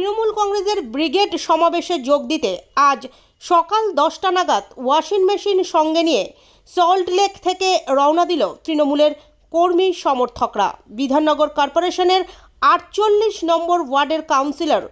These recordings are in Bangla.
তৃণমূল কংগ্রেসের ব্রিগেড সমাবেশে যোগ দিতে আজ সকাল দশটা নাগাদ ওয়াশিং মেশিন সঙ্গে নিয়ে সল্ট লেক থেকে রওনা দিল তৃণমূলের কর্মী সমর্থকরা। বিধাননগর কর্পোরেশনের আটচল্লিশ নম্বর ওয়ার্ডের কাউন্সিলর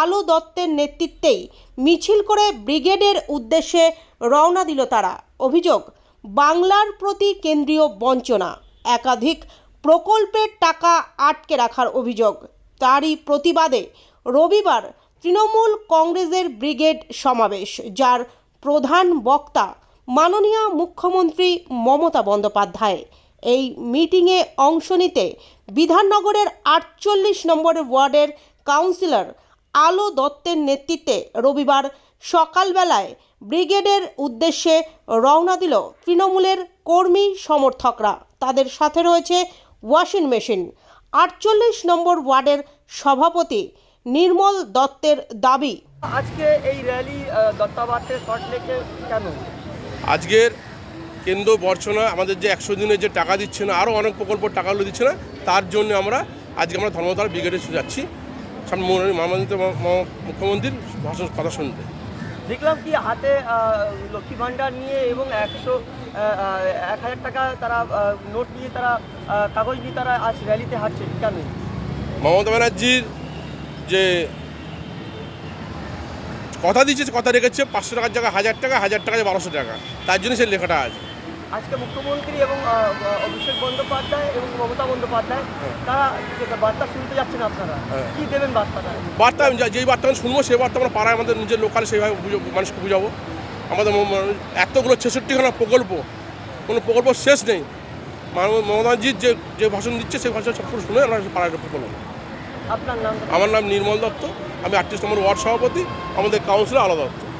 আলো দত্তের নেতৃত্বেই মিছিল করে ব্রিগেডের উদ্দেশ্যে রওনা দিল তারা। অভিযোগ, বাংলার প্রতি কেন্দ্রীয় বঞ্চনা। একাধিক প্রকল্পের টাকা আটকে রাখার অভিযোগ। তারই প্রতিবাদে রবিবার তৃণমূল কংগ্রেসের ব্রিগেড সমাবেশ, যার প্রধান বক্তা মাননীয় মুখ্যমন্ত্রী মমতা বন্দ্যোপাধ্যায়। এই মিটিংয়ে অংশ নিতে বিধাননগরের আটচল্লিশ নম্বর ওয়ার্ডের কাউন্সিলর আলো দত্তের নেতৃত্বে রবিবার সকালবেলায় ব্রিগেডের উদ্দেশ্যে রওনা দিল তৃণমূলের কর্মী সমর্থকরা। তাদের সাথে রয়েছে ওয়াশিং মেশিন। আটচল্লিশ নম্বর ওয়ার্ডের সভাপতি নির্মল দত্তের দাবি। আজকে এই র্যালি দত্তাবাতের শর্ট লেকে কেন? আজকের কেন্দ্র বর্ষনা আমাদের যে একশো দিনের যে টাকা দিচ্ছে না আরও অনেক প্রকল্প টাকাগুলো দিচ্ছে না তার জন্য আমরা আজকে আমরা ধর্মতলা ব্রিগেডে যাচ্ছি। সামনে মুখ্যমন্ত্রীর ভাষণ কথা শুনতে। দেখলাম কি হাতে লক্ষ্মী ভাণ্ডার নিয়ে এবং একশো এক হাজার টাকা তারা নোট নিয়ে তারা কাগজ নিয়ে তারা আজ র্যালিতে হাঁটছে কেন? মমতা ব্যানার্জির যে কথা দিচ্ছে কথা রেখেছে পাঁচশো টাকার জায়গায় হাজার টাকা হাজার টাকা বারোশো টাকা। তার জন্য সেই লেখাটা আছে। আজকে মুখ্যমন্ত্রী এবং অভিষেক বন্দ্যোপাধ্যায় এবং মমতা বন্দ্যোপাধ্যায় তারা বার্তা শুনতে যাচ্ছেন আপনারা হ্যাঁ। কি দেবেন বার্তাটা? বার্তা আমি যেই বার্তা আমি শুনব সেই বার্তা আমরা পাড়ায় আমাদের নিজের লোকালে সেইভাবে মানুষকে বুঝাবো। আমাদের এতগুলো ছেষট্টিখানা প্রকল্প কোনো প্রকল্প শেষ নেই। মমতাজির যে যে ভাষণ দিচ্ছে সেই ভাষণ সব শুনে আমরা পাড়ায় নাম আমার নাম নির্মল দত্ত আমি আটত্রিশ নম্বর ওয়ার্ড সভাপতি আমাদের কাউন্সিলর আলাদা দত্ত।